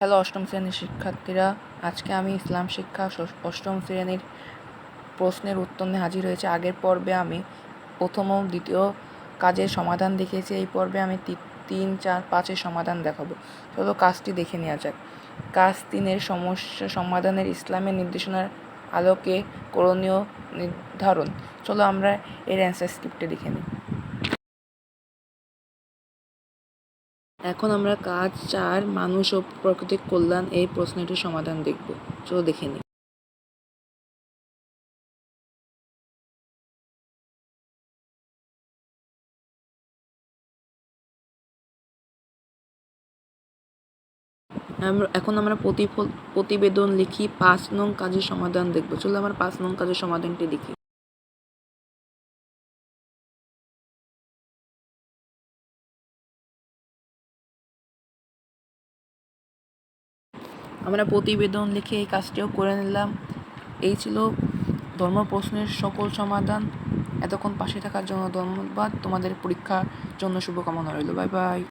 Hello, অষ্টম শ্রেণির শিক্ষার্থীরা। আজকে আমি ইসলাম শিক্ষা অষ্টম শ্রেণির প্রশ্নের উত্তর নিয়ে হাজির হয়েছে। আগের পর্বে আমি প্রথম ও দ্বিতীয় কাজের সমাধান দেখিয়েছি। এই পর্বে আমি তিন, চার, পাঁচের সমাধান দেখাবো। চলো কাজটি দেখে নেওয়া যাক। কাজ তিনের সমস্যা সমাধানের ইসলামের নির্দেশনার আলোকে করণীয় নির্ধারণ। চলো আমরা এর অ্যান্সার স্ক্রিপ্টে দেখে নিই। এখন আমরা কাজ, চার, মানুষ ও প্রাকৃতিক কল্যাণ এই প্রশ্নটির সমাধান দেখব। চলো দেখে নিই। এখন আমরা প্রতিবেদন লিখি, পাঁচ নং কাজের সমাধান দেখব। চলো আমরা পাঁচ নং কাজের সমাধানটি দেখি। আমরা প্রতিবেদন লিখে এই কাজটিও করে নিলাম। এই ছিল ধর্ম প্রশ্নের সকল সমাধান। এতক্ষণ পাশে থাকার জন্য ধন্যবাদ। তোমাদের পরীক্ষার জন্য শুভকামনা রইল। Bye bye.